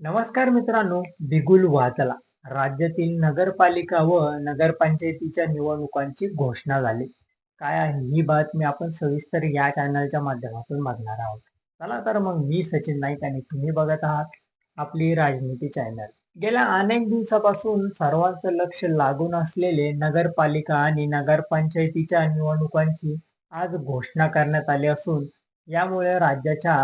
नमस्कार मित्रांनो बिगुल वाचला. राज्यातील नगरपालिका व नगरपंचायतीच्या निवडणुकांची घोषणा झाली. काय आहे? ही बातमी आपण सविस्तर या चॅनलच्या माध्यमातून बघणार आहोत. चला तर मग मी सचिन नाईक आणि तुम्ही बघत आहात आपली राजनीती चॅनल गेल्या अनेक दिवसापासून सर्वांचं लक्ष लागून असलेले नगरपालिका आणि नगरपंचायतीच्या निवडणुकांची आज घोषणा करण्यात आली असून यामुळे राज्याच्या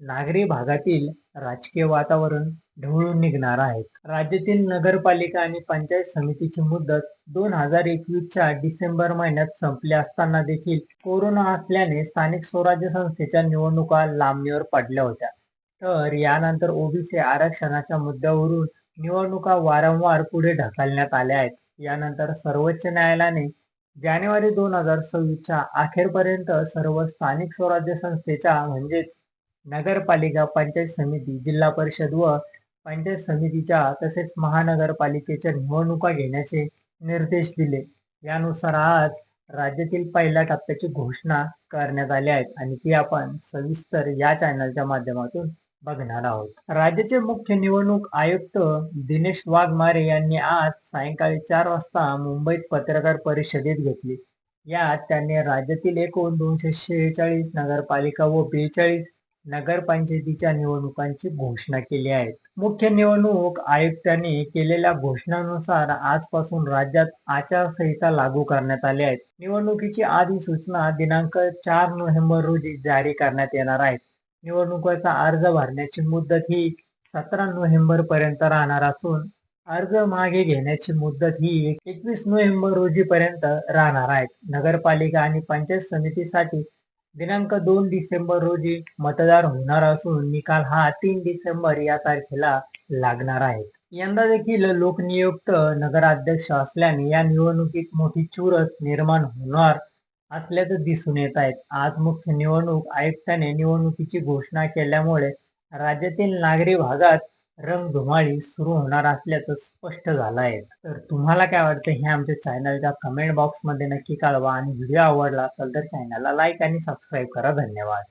नागरी भागातील राजकीय वातावरण ढवळून निघणार आहे. राज्यातील नगरपालिका आणि पंचायत समितीची मुदत दोन हजार एकवीसच्या डिसेंबर महिन्यात संपली असताना देखील कोरोना असल्याने स्थानिक स्वराज्य संस्थेच्या निवडणुका लांबणीवर पडल्या होत्या. तर यानंतर ओबीसी आरक्षणाच्या मुद्द्यावरून निवडणुका वारंवार पुढे ढकलण्यात आल्या आहेत. यानंतर सर्वोच्च न्यायालयाने जानेवारी दोन हजार सव्वीसच्या अखेरपर्यंत सर्व स्थानिक स्वराज्य संस्थेच्या म्हणजेच नगरपालिका पंचायत समिती जिल्हा परिषद व पंचायत समितीच्या तसेच महानगरपालिकेच्या निवडणुका घेण्याचे निर्देश दिले. यानुसार आज राज्यातील पहिल्या टप्प्याची घोषणा करण्यात आली आहेत आणि ती आपण सविस्तर या चॅनलच्या माध्यमातून बघणार आहोत. राज्याचे मुख्य निवडणूक आयुक्त दिनेश वाघमारे यांनी आज सायंकाळी चार वाजता मुंबईत पत्रकार परिषदेत घेतली. यात त्यांनी राज्यातील एकूण दोनशे शेहेचाळीस नगरपालिका व बेचाळीस नगरपंचायतीच्या निवडणुकांची घोषणा केली आहे मुख्य निवडणूक आयुक्तांनी केलेल्या घोषणानुसार आजपासून राज्यात आचारसंहिता लागू करण्यात आली आहे. निवडणुकीची अधिसूचना दिनांक चार नोव्हेंबर रोजी जारी करण्यात येणार आहे. निवडणुकीचा अर्ज भरण्याची मुदत ही सतरा नोव्हेंबर पर्यंत राहणार असून अर्ज मागे घेण्याची मुदत ही एकवीस नोव्हेंबर रोजी पर्यंत राहणार आहे. नगरपालिका आणि पंचायत समितीसाठी दिनांक दोन डिसेंबर रोजी मतदार होणार असून निकाल हा तीन डिसेंबर या तारखेला लागणार आहे. यंदा देखील लोकनियुक्त नगराध्यक्ष असल्याने या निवडणुकीत मोठी चुरस निर्माण होणार असल्याचं दिसून येत आहेत आज मुख्य निवडणूक आयुक्ताने निवडणुकीची घोषणा केल्यामुळे राज्यातील नागरी भागात रंगधुमाळी सुरू होणार असल्याचं स्पष्ट झालं आहे तर तुम्हाला काय वाटतं हे आमच्या चॅनलच्या कमेंट बॉक्समध्ये नक्की कळवा आणि व्हिडिओ आवडला असेल तर चॅनलला लाईक आणि सबस्क्राईब करा. धन्यवाद.